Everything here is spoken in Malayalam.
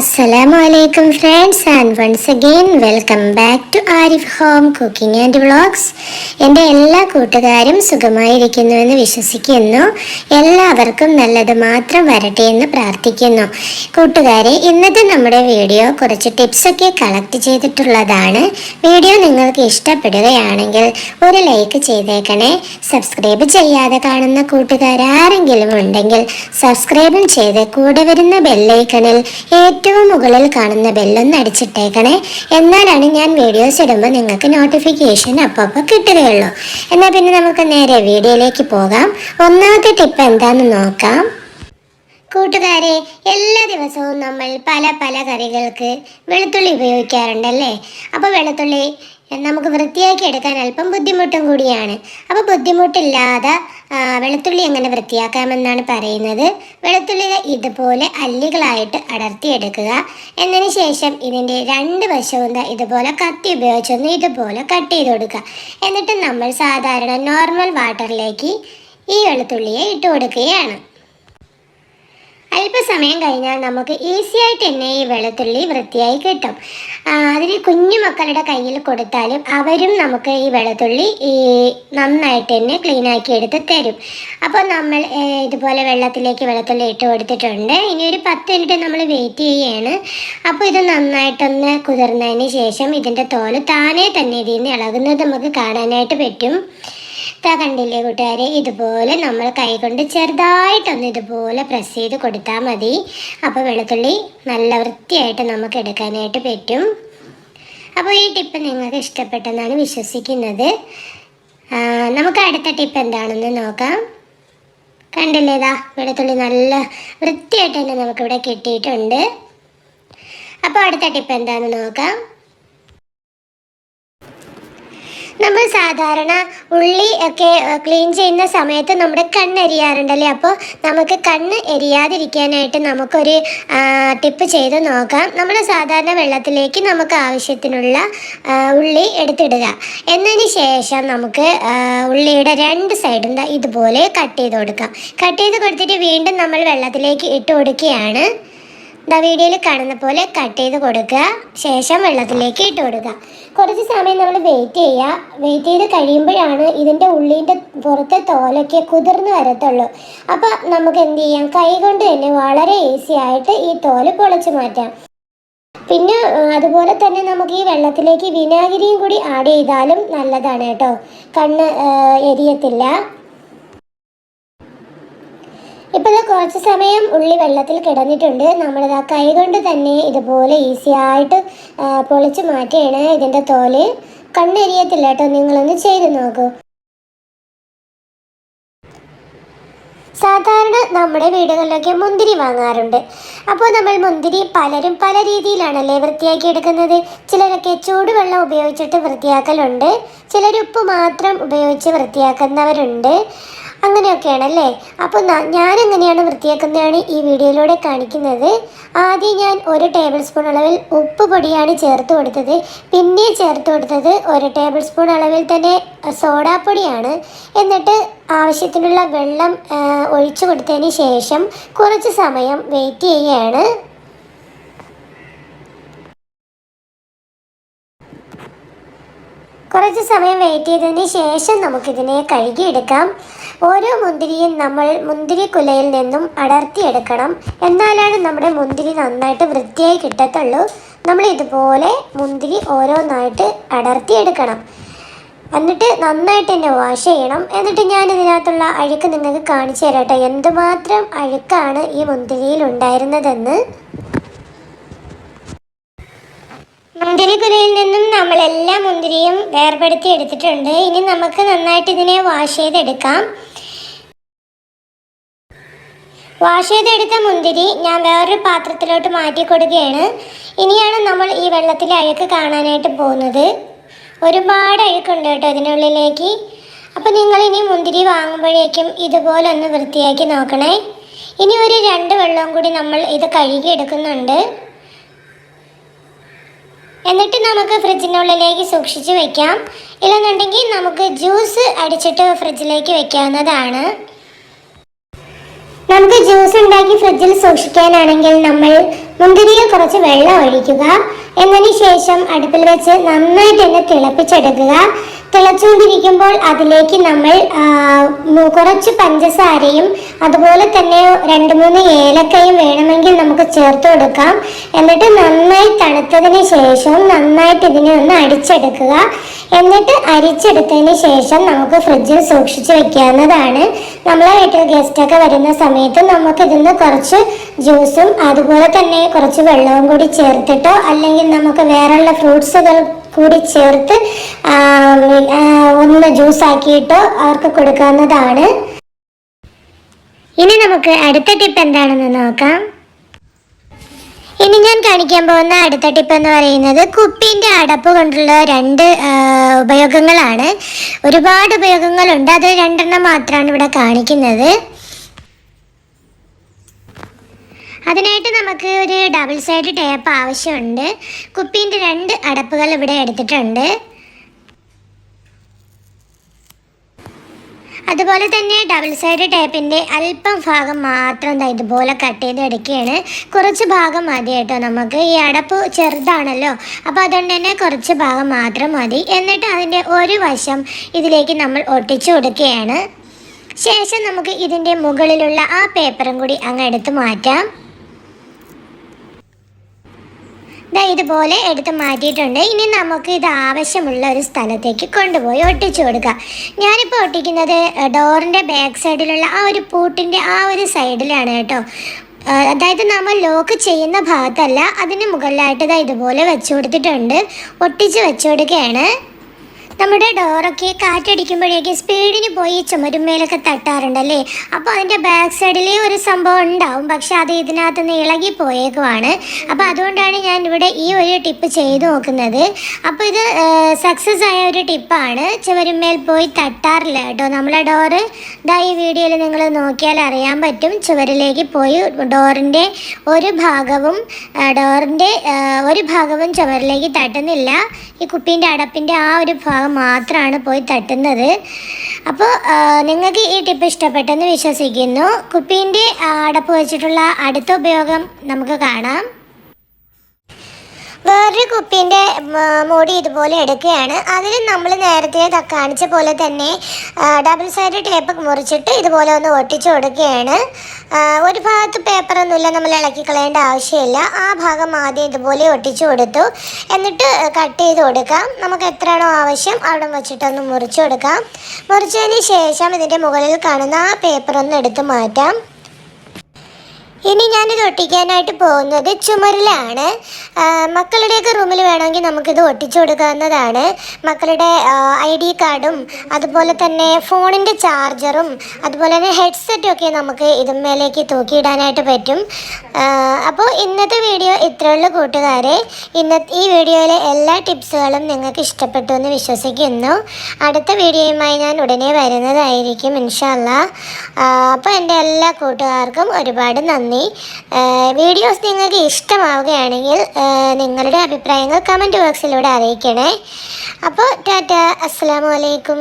അസ്സലാമു അലൈക്കും friends and once again welcome back to Arif home cooking and vlogs എന്റെ എല്ലാ കൂട്ടുകാരും സുഖമായിരിക്കുന്നുവെന്ന് വിശ്വസിക്കുന്നു. എല്ലാവർക്കും നല്ലത് മാത്രം വരട്ടെ എന്ന് പ്രാർത്ഥിക്കുന്നു. കൂട്ടുകാരെ ഇന്നത്തെ നമ്മുടെ വീഡിയോ കുറച്ച് ടിപ്സൊക്കെ കളക്ട് ചെയ്തിട്ടുള്ളതാണ്. വീഡിയോ നിങ്ങൾക്ക് ഇഷ്ടപ്പെടുകയാണെങ്കിൽ ഒരു ലൈക്ക് ചെയ്തേക്കണേ. സബ്സ്ക്രൈബ് ചെയ്യാതെ കാണുന്ന കൂട്ടുകാരാരെങ്കിലും ഉണ്ടെങ്കിൽ സബ്സ്ക്രൈബും ചെയ്ത് കൂടെ വരുന്ന ബെല്ലൈക്കണിൽ ഏറ്റവും മുകളിൽ കാണുന്ന ബെല്ലൊന്ന് അടിച്ചിട്ടേക്കണേ. എന്നാലാണ് ഞാൻ വീഡിയോസ് ഇടുമ്പോൾ നിങ്ങൾക്ക് നോട്ടിഫിക്കേഷൻ അപ്പോൾ കിട്ടുകയുള്ളൂ. എന്നാൽ പിന്നെ നമുക്ക് നേരെ വീഡിയോയിലേക്ക് പോകാം. ഒന്നാമത്തെ ടിപ്പ് എന്താണെന്ന് നോക്കാം. കൂട്ടുകാരെ എല്ലാ ദിവസവും നമ്മൾ പല പല കറികൾക്ക് വെളുത്തുള്ളി ഉപയോഗിക്കാറുണ്ടല്ലേ? അപ്പോൾ വെളുത്തുള്ളി നമുക്ക് വൃത്തിയാക്കി എടുക്കാൻ അല്പം ബുദ്ധിമുട്ടും കൂടിയാണ്. അപ്പോൾ ബുദ്ധിമുട്ടില്ലാതെ വെളുത്തുള്ളി എങ്ങനെ വൃത്തിയാക്കാമെന്നാണ് പറയുന്നത്. വെളുത്തുള്ളി ഇതുപോലെ അല്ലികളായിട്ട് അടർത്തിയെടുക്കുക. എന്നതിന് ശേഷം ഇതിന്റെ രണ്ട് വശവും ഇതുപോലെ കത്തി ഉപയോഗിച്ചൊന്ന് ഇതുപോലെ കട്ട് ചെയ്ത് കൊടുക്കുക. എന്നിട്ട് നമ്മൾ സാധാരണ നോർമൽ വാട്ടറിലേക്ക് ഈ വെളുത്തുള്ളിയെ ഇട്ട് കൊടുക്കുകയാണ്. അല്പസമയം കഴിഞ്ഞാൽ നമുക്ക് ഈസി ആയിട്ട് തന്നെ ഈ വെളുത്തുള്ളി വൃത്തിയായി കിട്ടും. അതിന് കുഞ്ഞു മക്കളുടെ കയ്യിൽ കൊടുത്താലും അവരും നമുക്ക് ഈ വെളുത്തുള്ളി ഈ നന്നായിട്ട് തന്നെ ക്ലീൻ ആക്കി എടുത്ത് തരും. അപ്പോൾ നമ്മൾ ഇതുപോലെ വെള്ളത്തിലേക്ക് വെളുത്തുള്ളി ഇട്ട് കൊടുത്തിട്ടുണ്ട്. ഇനി ഒരു പത്ത് മിനിറ്റ് നമ്മൾ വെയിറ്റ് ചെയ്യുകയാണ് അപ്പോൾ ഇത് നന്നായിട്ടൊന്ന് കുതിർന്നതിന് ശേഷം ഇതിന്റെ തോൽ താനേ തന്നെ ഇതിൽ നിന്ന് ഇളകുന്നത് നമുക്ക് കാണാനായിട്ട് പറ്റും. ഇതാ കണ്ടില്ലേ കൂട്ടുകാരെ? ഇതുപോലെ നമ്മൾ കൈകൊണ്ട് ചെറുതായിട്ടൊന്ന് ഇതുപോലെ പ്രസ് ചെയ്ത് കൊടുത്താൽ മതി. അപ്പോൾ വെളുത്തുള്ളി നല്ല വൃത്തിയായിട്ട് നമുക്ക് എടുക്കാനായിട്ട് പറ്റും. അപ്പോൾ ഈ ടിപ്പ് നിങ്ങൾക്ക് ഇഷ്ടപ്പെട്ടെന്നാണ് വിശ്വസിക്കുന്നത്. നമുക്ക് അടുത്ത ടിപ്പ് എന്താണെന്ന് നോക്കാം. കണ്ടില്ലേ ഇതാ വെളുത്തുള്ളി നല്ല വൃത്തിയായിട്ട് തന്നെ നമുക്കിവിടെ കിട്ടിയിട്ടുണ്ട്. അപ്പോൾ അടുത്ത ടിപ്പ് എന്താണെന്ന് നോക്കാം. നമ്മൾ സാധാരണ ഉള്ളി ഒക്കെ ക്ലീൻ ചെയ്യുന്ന സമയത്ത് നമ്മുടെ കണ്ണ് എരിയാറുണ്ടല്ലേ അപ്പോൾ നമുക്ക് കണ്ണ് എരിയാതിരിക്കാനായിട്ട് നമുക്കൊരു ടിപ്പ് ചെയ്ത് നോക്കാം. നമ്മൾ സാധാരണ വെള്ളത്തിലേക്ക് നമുക്ക് ആവശ്യത്തിനുള്ള ഉള്ളി എടുത്തിടുക. എന്നതിന് ശേഷം നമുക്ക് ഉള്ളിയുടെ രണ്ട് സൈഡും ഇതുപോലെ കട്ട് ചെയ്ത് കൊടുക്കാം. കട്ട് ചെയ്ത് കൊടുത്തിട്ട് വീണ്ടും നമ്മൾ വെള്ളത്തിലേക്ക് ഇട്ട് കൊടുക്കുകയാണ്. ദാ വീഡിയോയിൽ കാണുന്ന പോലെ കട്ട് ചെയ്ത് കൊടുക്കുക. ശേഷം വെള്ളത്തിലേക്ക് ഇട്ട് കൊടുക്കുക. കുറച്ച് സമയം നമ്മൾ വെയിറ്റ് ചെയ്യുക. വെയിറ്റ് ചെയ്ത് കഴിയുമ്പോഴാണ് ഇതിന്റെ ഉള്ളിന്റെ പുറത്തെ തോലൊക്കെ കുതിർന്ന് വരത്തുള്ളൂ. അപ്പോൾ നമുക്ക് എന്ത് ചെയ്യാം? കൈ കൊണ്ട് തന്നെ വളരെ ഈസി ആയിട്ട് ഈ തോൽ പൊളിച്ച് മാറ്റാം. പിന്നെ അതുപോലെ തന്നെ നമുക്ക് ഈ വെള്ളത്തിലേക്ക് വിനാഗിരിയും കൂടി ആഡ് ചെയ്താലും നല്ലതാണ് കേട്ടോ. കണ്ണ് എരിയത്തില്ല. ഇപ്പോൾ കുറച്ച് സമയം ഉള്ളി വെള്ളത്തിൽ കിടന്നിട്ടുണ്ട്. നമ്മളിത് ആ കൈ കൊണ്ട് തന്നെ ഇതുപോലെ ഈസി ആയിട്ട് പൊളിച്ച് മാറ്റിയാണ് ഇതിന്റെ തോൽ. കണ്ണെരിയത്തില്ല കേട്ടോ. നിങ്ങളൊന്ന് ചെയ്ത് നോക്കൂ. സാധാരണ നമ്മുടെ വീടുകളിലൊക്കെ മുന്തിരി വാങ്ങാറുണ്ട്. അപ്പോൾ നമ്മൾ മുന്തിരി പലരും പല രീതിയിലാണല്ലേ വൃത്തിയാക്കി എടുക്കുന്നത്? ചിലരൊക്കെ ചൂടുവെള്ളം ഉപയോഗിച്ചിട്ട് വൃത്തിയാക്കലുണ്ട്. ചിലർ ഉപ്പ് മാത്രം ഉപയോഗിച്ച് വൃത്തിയാക്കുന്നവരുണ്ട്. അങ്ങനെയൊക്കെയാണല്ലേ? അപ്പോൾ ഞാൻ എങ്ങനെയാണ് വൃത്തിയാക്കുന്നതാണ് ഈ വീഡിയോയിലൂടെ കാണിക്കുന്നത്. ആദ്യം ഞാൻ ഒരു ടേബിൾ സ്പൂൺ അളവിൽ ഉപ്പ് പൊടിയാണ് ചേർത്ത് കൊടുത്തത്. പിന്നെ ചേർത്ത് കൊടുത്തത് ഒരു ടേബിൾ സ്പൂൺ അളവിൽ തന്നെ സോഡാപ്പൊടിയാണ്. എന്നിട്ട് ആവശ്യത്തിനുള്ള വെള്ളം ഒഴിച്ചു കൊടുത്തതിന് ശേഷം കുറച്ച് സമയം വെയിറ്റ് ചെയ്യുകയാണ്. കുറച്ച് സമയം വെയിറ്റ് ചെയ്തതിന് ശേഷം നമുക്കിതിനെ കഴുകിയെടുക്കാം. ഓരോ മുന്തിരിയും നമ്മൾ മുന്തിരി കുലയിൽ നിന്നും അടർത്തിയെടുക്കണം. എന്നാലാണ് നമ്മുടെ മുന്തിരി നന്നായിട്ട് വൃത്തിയായി കിട്ടത്തുള്ളൂ. നമ്മൾ ഇതുപോലെ മുന്തിരി ഓരോന്നായിട്ട് അടർത്തിയെടുക്കണം. എന്നിട്ട് നന്നായിട്ട് തന്നെ വാഷ് ചെയ്യണം. എന്നിട്ട് ഞാൻ ഇതിനകത്തുള്ള അഴുക്ക് നിങ്ങൾക്ക് കാണിച്ചു തരാം കേട്ടോ. എന്തുമാത്രം അഴുക്കാണ് ഈ മുന്തിരിയിൽ ഉണ്ടായിരുന്നതെന്ന്. മുന്തിരിക്കുലയിൽ നിന്നും നമ്മൾ എല്ലാ മുന്തിരിയും വേർപെടുത്തി എടുത്തിട്ടുണ്ട്. ഇനി നമുക്ക് നന്നായിട്ട് ഇതിനെ വാഷ് ചെയ്തെടുക്കാം. വാഷ് ചെയ്തെടുത്ത മുന്തിരി ഞാൻ വേറൊരു പാത്രത്തിലോട്ട് മാറ്റി കൊടുക്കുകയാണ്. ഇനിയാണ് നമ്മൾ ഈ വെള്ളത്തിലെ അഴുക്ക് കാണാനായിട്ട് പോകുന്നത്. ഒരുപാട് അഴുക്കുണ്ട് കേട്ടോ ഇതിനുള്ളിലേക്ക്. അപ്പോൾ നിങ്ങൾ ഇനി മുന്തിരി വാങ്ങുമ്പോഴേക്കും ഇതുപോലെ ഒന്ന് വൃത്തിയാക്കി നോക്കണേ. ഇനി ഒരു രണ്ട് വെള്ളവും കൂടി നമ്മൾ ഇത് കഴുകി എടുക്കുന്നുണ്ട് എന്നിട്ട് നമുക്ക് ഫ്രിഡ്ജിനുള്ളിലേക്ക് സൂക്ഷിച്ച് വെക്കാം. ഇല്ലെന്നുണ്ടെങ്കിൽ നമുക്ക് ജ്യൂസ് അടിച്ചിട്ട് ഫ്രിഡ്ജിലേക്ക് വെക്കാവുന്നതാണ്. നമുക്ക് ജ്യൂസ് ഉണ്ടാക്കി ഫ്രിഡ്ജിൽ സൂക്ഷിക്കാനാണെങ്കിൽ നമ്മൾ മുന്തിരിയിൽ കുറച്ച് വെള്ളം ഒഴിക്കുക. എന്നതിന് ശേഷം അടുപ്പിൽ വെച്ച് നന്നായിട്ട് തന്നെ തിളപ്പിച്ചെടുക്കുക. തിളച്ചുകൊണ്ടിരിക്കുമ്പോൾ അതിലേക്ക് നമ്മൾ കുറച്ച് പഞ്ചസാരയും അതുപോലെ തന്നെ രണ്ട് മൂന്ന് ഏലക്കയും വേണമെങ്കിൽ നമുക്ക് ചേർത്ത് കൊടുക്കാം. എന്നിട്ട് നന്നായി തണുത്തതിന് ശേഷം നന്നായിട്ട് ഇതിനെ ഒന്ന് അടിച്ചെടുക്കുക. എന്നിട്ട് അരിച്ചെടുത്തതിന് ശേഷം നമുക്ക് ഫ്രിഡ്ജിൽ സൂക്ഷിച്ച് വെക്കാവുന്നതാണ്. നമ്മളെ വീട്ടിൽ ഗസ്റ്റൊക്കെ വരുന്ന സമയത്ത് നമുക്ക് ഇതിന്ന് കുറച്ച് ജ്യൂസും അതുപോലെ തന്നെ കുറച്ച് വെള്ളവും കൂടി ചേർത്തിട്ടോ അല്ലെങ്കിൽ നമുക്ക് വേറെയുള്ള ഫ്രൂട്ട്സുകൾ കൂടി ചേർത്ത് ഒന്ന് ജ്യൂസ് ആക്കിയിട്ടോ അവർക്ക് കൊടുക്കാവുന്നതാണ്. ഇനി നമുക്ക് അടുത്ത ടിപ്പ് എന്താണെന്ന് നോക്കാം. ഇനി ഞാൻ കാണിക്കാൻ പോകുന്ന അടുത്ത ടിപ്പ് എന്ന് പറയുന്നത് കുപ്പിന്റെ അടപ്പ് കൊണ്ടുള്ള രണ്ട് ഉപയോഗങ്ങളാണ്. ഒരുപാട് ഉപയോഗങ്ങളുണ്ട്. അത് രണ്ടെണ്ണം മാത്രമാണ് ഇവിടെ കാണിക്കുന്നത്. അതിനായിട്ട് നമുക്ക് ഒരു ഡബിൾ സൈഡ് ടേപ്പ് ആവശ്യമുണ്ട്. കുപ്പീന്റെ രണ്ട് അടപ്പുകൾ ഇവിടെ എടുത്തിട്ടുണ്ട്. അതുപോലെ തന്നെ ഡബിൾ സൈഡ് ടേപ്പിന്റെ അല്പം ഭാഗം മാത്രം ഇതുപോലെ കട്ട് ചെയ്ത് എടുക്കുകയാണ്. കുറച്ച് ഭാഗം മതി കേട്ടോ നമുക്ക്. ഈ അടപ്പ് ചെറുതാണല്ലോ. അപ്പോൾ അതുകൊണ്ട് തന്നെ കുറച്ച് ഭാഗം മാത്രം മതി. എന്നിട്ട് അതിന്റെ ഒരു വശം ഇതിലേക്ക് നമ്മൾ ഒട്ടിച്ചു കൊടുക്കുകയാണ്. ശേഷം നമുക്ക് ഇതിന്റെ മുകളിലുള്ള ആ പേപ്പറും കൂടി അങ്ങ് എടുത്ത് മാറ്റാം. ദാ ഇതുപോലെ എടുത്ത് മാറ്റിയിട്ടുണ്ട്. ഇനി നമുക്ക് ഇത് ആവശ്യമുള്ള ഒരു സ്ഥലത്തേക്ക് കൊണ്ടുപോയി ഒട്ടിച്ചു കൊടുക്കുക ഞാനിപ്പോൾ ഒട്ടിക്കുന്നത് ഡോറിന്റെ ബാക്ക് സൈഡിലുള്ള ആ ഒരു പൂട്ടിന്റെ ആ ഒരു സൈഡിലാണ് കേട്ടോ. അതായത് നമ്മൾ ലോക്ക് ചെയ്യുന്ന ഭാഗത്തല്ല അതിന് മുകളിലായിട്ട് ഇതാ ഇതുപോലെ വെച്ചു കൊടുത്തിട്ടുണ്ട്. ഒട്ടിച്ച് വെച്ചു കൊടുക്കുകയാണ്. നമ്മുടെ ഡോറൊക്കെ കാറ്റടിക്കുമ്പോഴേക്ക് സ്പീഡിന് പോയി ചുമരുമേലൊക്കെ തട്ടാറുണ്ടല്ലേ? അപ്പോൾ അതിന്റെ ബാക്ക് സൈഡിലേ ഒരു സംഭവം ഉണ്ടാവും. പക്ഷെ അത് ഇതിനകത്ത് നിന്ന് ഇളകി പോയേക്കുവാണ് അപ്പോൾ അതുകൊണ്ടാണ് ഞാൻ ഇവിടെ ഈ ഒരു ടിപ്പ് ചെയ്തു നോക്കുന്നത്. അപ്പോൾ ഇത് സക്സസ് ആയ ഒരു ടിപ്പാണ് ചുവരുമേൽ പോയി തട്ടാറില്ല കേട്ടോ. നമ്മളെ ഡോറ് ഇതാ ഈ വീഡിയോയിൽ നിങ്ങൾ നോക്കിയാൽ അറിയാൻ പറ്റും. ചുവരിലേക്ക് പോയി ഡോറിന്റെ ഒരു ഭാഗവും ഡോറിന്റെ ഒരു ഭാഗവും ചുവരിലേക്ക് തട്ടുന്നില്ല. ഈ കുപ്പീന്റെ അടപ്പിന്റെ ആ ഒരു ഭാഗം മാത്രമാണ് പോയി തട്ടുന്നത്. അപ്പോൾ നിങ്ങൾക്ക് ഈ ടിപ്പ് ഇഷ്ടപ്പെട്ടെന്ന് വിശ്വസിക്കുന്നു. കുപ്പീന്റെ അടപ്പ് വെച്ചിട്ടുള്ള അടുത്ത ഉപയോഗം നമുക്ക് കാണാം. വേറൊരു കുപ്പീന്റെ മൂടി ഇതുപോലെ എടുക്കുകയാണ്. അതിൽ നമ്മൾ നേരത്തെ കാണിച്ച പോലെ തന്നെ ഡബിൾ സൈഡ് ടേപ്പ് മുറിച്ചിട്ട് ഇതുപോലെ ഒന്ന് ഒട്ടിച്ചു കൊടുക്കുകയാണ്. ഒരു ഭാഗത്ത് പേപ്പറൊന്നുമില്ല നമ്മൾ ഇളക്കി കളയേണ്ട ആവശ്യമില്ല. ആ ഭാഗം ആദ്യം ഇതുപോലെ ഒട്ടിച്ചു കൊടുത്തു. എന്നിട്ട് കട്ട് ചെയ്ത് കൊടുക്കാം. നമുക്ക് എത്രയാണോ ആവശ്യം അവിടെ വെച്ചിട്ടൊന്ന് മുറിച്ചു കൊടുക്കാം. മുറിച്ചതിന് ശേഷം ഇതിന്റെ മുകളിൽ കാണുന്ന ആ പേപ്പറൊന്ന് എടുത്ത് മാറ്റാം. ഇനി ഞാനിത് ഒട്ടിക്കാനായിട്ട് പോകുന്നത് ചുമരിലാണ്. മക്കളുടെയൊക്കെ റൂമിൽ വേണമെങ്കിൽ നമുക്കിത് ഒട്ടിച്ചു കൊടുക്കാവുന്നതാണ്. മക്കളുടെ ഐ ഡി കാർഡും അതുപോലെ തന്നെ ഫോണിന്റെ ചാർജറും അതുപോലെ തന്നെ ഹെഡ്സെറ്റും ഒക്കെ നമുക്ക് ഇതുമേലേക്ക് തൂക്കിയിടാനായിട്ട് പറ്റും. അപ്പോൾ ഇന്നത്തെ വീഡിയോ ഇത്രയുള്ള കൂട്ടുകാരെ. ഇന്ന ഈ വീഡിയോയിലെ എല്ലാ ടിപ്സുകളും നിങ്ങൾക്ക് ഇഷ്ടപ്പെട്ടു എന്ന് വിശ്വസിക്കുന്നു. അടുത്ത വീഡിയോയുമായി ഞാൻ ഉടനെ വരുന്നതായിരിക്കും ഇൻഷാല്ല അപ്പോൾ എന്റെ എല്ലാ കൂട്ടുകാർക്കും ഒരുപാട് നന്ദി. വീഡിയോസ് നിങ്ങൾക്ക് ഇഷ്ടമാവുകയാണെങ്കിൽ നിങ്ങളുടെ അഭിപ്രായങ്ങൾ കമന്റ് ബോക്സിലൂടെ അറിയിക്കണേ. അപ്പോൾ ടാറ്റ. അസ്സാം വലൈക്കും